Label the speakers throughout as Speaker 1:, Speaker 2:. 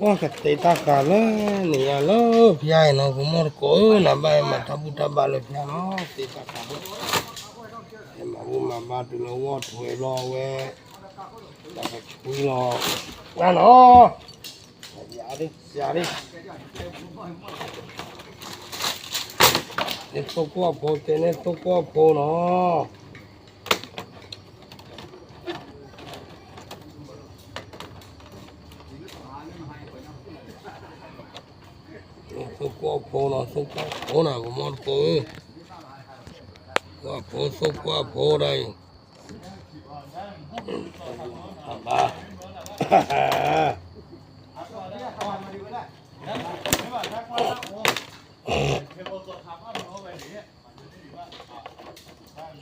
Speaker 1: Wakateta kala ni yalo pia na kumor ko na ba matabu tabalo pia no teta kala. Ema uma batu lo watu we lo we. Na kachukui lo. Na no. Yari yari. Esto kwa po tene to kwa po no. సుక్కో పోనా సుక్కో పోనా మార్పు పో సుక్కో పోరాయి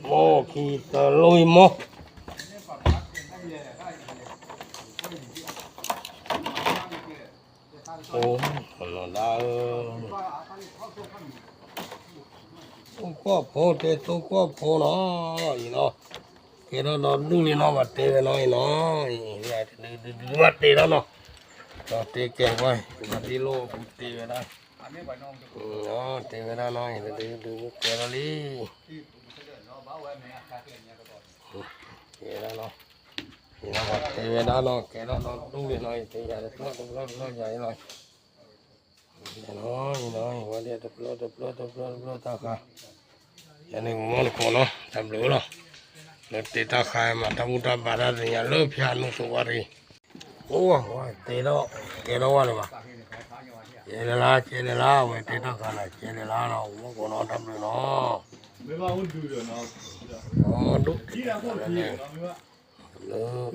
Speaker 1: โมขีตะลุยโม 了，你呀喽，偏那个么个，那边嘛他不他把了偏咯，地大干了。
Speaker 2: 哎嘛，
Speaker 1: 我嘛把这个我推了喂，那个吹
Speaker 2: 了，完了，压的压的。你做过婆，今天做过婆咯。ส
Speaker 1: ุกว่าโพนะสุกว่าโพ นะครับแเวลาเราแกเราเราดูหน่อยแต่อย่าเราเราเราใหญ่หน่อยน้อยน้อยวันเดียวตับโลตับโลตับโลดับโลตาค่ะยันนี่ผมันคนเนาะทำรู้เนาะรกติดตาข่ยมาทำอุตบาระเนี่ยเลิกพิานุสุวรรณีโอ้โหเตะแล้วเตะแล้ววะเลยว่ะเจเลล่าเจเลล่าเวทีตาข่ยเจเลล่าเนาะผมคนเนาะทำรู้เนาะ
Speaker 2: ไม่ว่าอุ่นดูเนาะ
Speaker 1: อ๋อดู lo